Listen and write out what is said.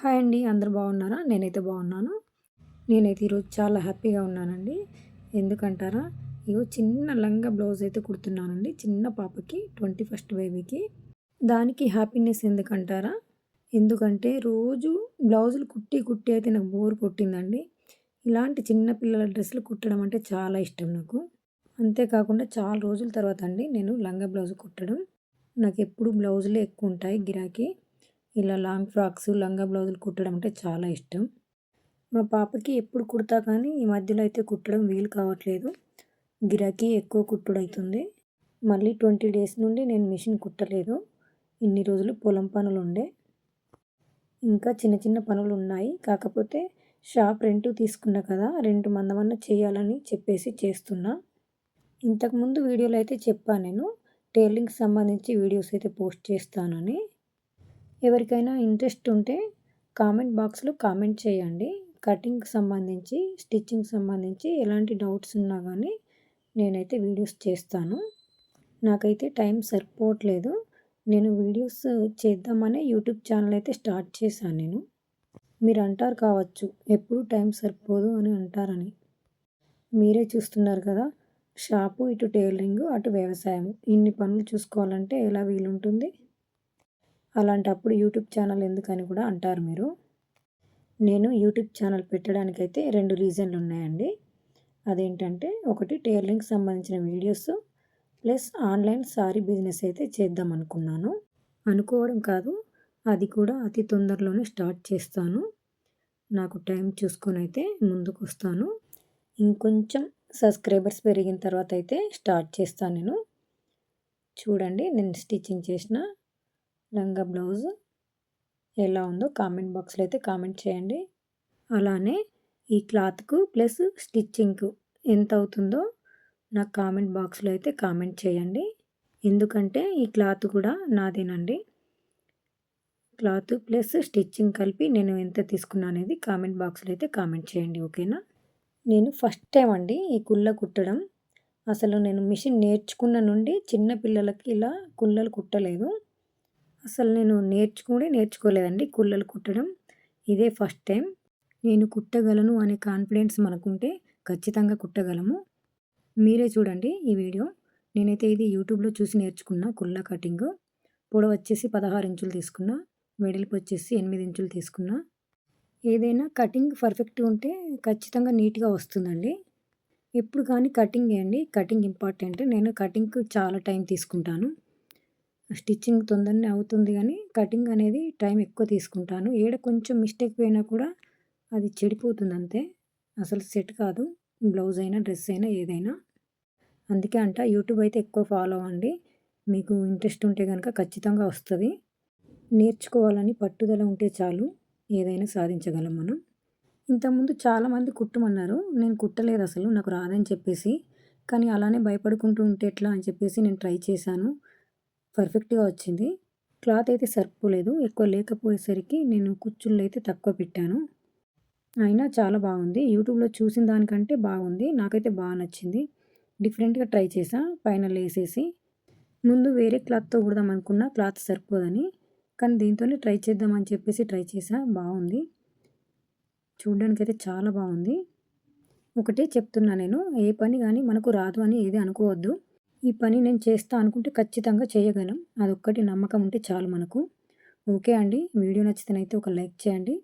Hi అండి అందరు బాగున్నారా? నేనైతే బాగున్నాను. నేనైతే ఈరోజు చాలా హ్యాపీగా ఉన్నానండి. ఎందుకంటారా? ఇగో చిన్న లంగా బ్లౌజ్ అయితే కుడుతున్నానండి. చిన్న పాపకి ట్వంటీ ఫస్ట్ బేబీకి. దానికి హ్యాపీనెస్ ఎందుకంటారా? ఎందుకంటే రోజు బ్లౌజులు కుట్టి కుట్టి అయితే నాకు బోర్ కొట్టిందండి. ఇలాంటి చిన్న పిల్లల డ్రెస్సులు కుట్టడం అంటే చాలా ఇష్టం నాకు. అంతేకాకుండా చాలా రోజుల తర్వాత అండి నేను లంగా బ్లౌజ్ కుట్టడం. నాకు ఎప్పుడు బ్లౌజులే ఎక్కువ ఉంటాయి గిరాకీ. ఇలా లాంగ్ ఫ్రాక్స్ లంగా బ్లౌజులు కుట్టడం అంటే చాలా ఇష్టం. మా పాపకి ఎప్పుడు కుడతా కానీ ఈ మధ్యలో అయితే కుట్టడం వీలు కావట్లేదు. గిరాకీ ఎక్కువ కుట్టుడు అవుతుంది మళ్ళీ ట్వంటీ డేస్ నుండి నేను మిషన్ కుట్టలేదు. ఇన్ని రోజులు పొలం పనులు ఉండే ఇంకా చిన్న చిన్న పనులు ఉన్నాయి కాకపోతే షాప్ రెంట్ తీసుకున్నా కదా రెంట్ మందమన్న చేయాలని చెప్పేసి చేస్తున్నా. ఇంతకుముందు వీడియోలో అయితే చెప్పాను నేను టైలరింగ్కి సంబంధించి వీడియోస్ అయితే పోస్ట్ చేస్తానని. ఎవరికైనా ఇంట్రెస్ట్ ఉంటే కామెంట్ బాక్స్లో కామెంట్ చేయండి. కటింగ్కి సంబంధించి స్టిచ్చింగ్ సంబంధించి ఎలాంటి డౌట్స్ ఉన్నా కానీ నేనైతే వీడియోస్ చేస్తాను. నాకైతే టైం సరిపోవట్లేదు. నేను వీడియోస్ చేద్దామనే యూట్యూబ్ ఛానల్ అయితే స్టార్ట్ చేశాను నేను. మీరు అంటారు కావచ్చు ఎప్పుడు టైం సరిపోదు అని అంటారని. మీరే చూస్తున్నారు కదా షాపు ఇటు టైలరింగ్ అటు వ్యవసాయం. ఇన్ని పనులు చూసుకోవాలంటే ఎలా వీలుంటుంది? అలాంటప్పుడు యూట్యూబ్ ఛానల్ ఎందుకని కూడా అంటారు మీరు. నేను యూట్యూబ్ ఛానల్ పెట్టడానికైతే రెండు రీజన్లు ఉన్నాయండి. అదేంటంటే ఒకటి టైలరింగ్కి సంబంధించిన videos plus online sari business అయితే చేద్దాం అనుకున్నాను. అనుకోవడం కాదు అది కూడా అతి తొందరలోనే స్టార్ట్ చేస్తాను. నాకు టైం చూసుకొని అయితే ముందుకు వస్తాను ఇంకొంచెం సబ్స్క్రైబర్స్ పెరిగిన తర్వాత అయితే స్టార్ట్ చేస్తాను నేను. చూడండి నేను స్టిచ్చింగ్ చేసిన లంగా బ్లౌజ్ ఎలా ఉందో కామెంట్ బాక్స్లో అయితే కామెంట్ చేయండి. అలానే ఈ క్లాత్కు ప్లస్ స్టిచ్చింగ్కు ఎంత అవుతుందో నాకు కామెంట్ బాక్స్లో అయితే కామెంట్ చేయండి. ఎందుకంటే ఈ క్లాత్ కూడా నాదేనండి. క్లాత్ ప్లస్ స్టిచ్చింగ్ కలిపి నేను ఎంత తీసుకున్నా అనేది కామెంట్ బాక్స్లో అయితే కామెంట్ చేయండి ఓకేనా? నేను ఫస్ట్ టైం అండి ఈ కుళ్ళ కుట్టడం. అసలు నేను మిషన్ నేర్చుకున్న నుండి చిన్న పిల్లలకి ఇలా కుళ్ళలు కుట్టలేదు. అసలు నేను నేర్చుకునే నేర్చుకోలేదండి కుళ్ళలు కుట్టడం. ఇదే ఫస్ట్ టైం. నేను కుట్టగలను అనే కాన్ఫిడెన్స్ మనకుంటే ఖచ్చితంగా కుట్టగలము. మీరే చూడండి ఈ వీడియో. నేనైతే ఇది యూట్యూబ్లో చూసి నేర్చుకున్న కుళ్ళ కటింగ్. పొడవు వచ్చేసి పదహారు ఇంచులు తీసుకున్నా. వెడల్పు వచ్చేసి ఎనిమిది ఇంచులు తీసుకున్నా. ఏదైనా కటింగ్ పర్ఫెక్ట్గా ఉంటే ఖచ్చితంగా నీట్గా వస్తుందండి. ఎప్పుడు కానీ కటింగ్ వేయండి. Cutting important. నేను కటింగ్కి చాలా టైం తీసుకుంటాను. స్టిచ్చింగ్ తొందరనే అవుతుంది కానీ కటింగ్ అనేది టైం ఎక్కువ తీసుకుంటాను. ఏడ కొంచెం మిస్టేక్ పోయినా కూడా అది చెడిపోతుంది అంతే. అసలు సెట్ కాదు. బ్లౌజ్ అయినా డ్రెస్ అయినా ఏదైనా. అందుకే అంట యూట్యూబ్ అయితే ఎక్కువ ఫాలో అవ్వండి. మీకు ఇంట్రెస్ట్ ఉంటే కనుక ఖచ్చితంగా వస్తుంది. నేర్చుకోవాలని పట్టుదల ఉంటే చాలు. ఏదైనా సాధించగలం మనం. ఇంతకుముందు చాలామంది కుట్టమన్నారు. నేను కుట్టలేదు అసలు నాకు రాదని చెప్పేసి. కానీ అలానే భయపడుకుంటూ ఉంటే ఎట్లా అని చెప్పేసి నేను ట్రై చేశాను. పర్ఫెక్ట్గా వచ్చింది. క్లాత్ అయితే సరిపోలేదు ఎక్కువ లేకపోయేసరికి నేను కుచ్చుళ్ళు అయితే తక్కువ పెట్టాను. అయినా చాలా బాగుంది. యూట్యూబ్లో చూసిన దానికంటే బాగుంది. నాకైతే బాగా నచ్చింది. డిఫరెంట్గా ట్రై చేసా పైన లేసేసి. ముందు వేరే క్లాత్తో కుడదాం అనుకున్నా క్లాత్ సరిపోదని. కానీ దీంతోనే ట్రై చేద్దామని చెప్పేసి ట్రై చేసా బాగుంది. చూడడానికైతే చాలా బాగుంది. ఒకటే చెప్తున్నా నేను. ఏ పని కానీ మనకు రాదు అని ఏది అనుకోవద్దు. ఈ పని నేను చేస్తా అనుకుంటే ఖచ్చితంగా చేయగలం. అదొక్కటి నమ్మకం ఉంటే చాలు మనకు. ఓకే అండి. వీడియో నచ్చితేనైతే ఒక లైక్ చేయండి.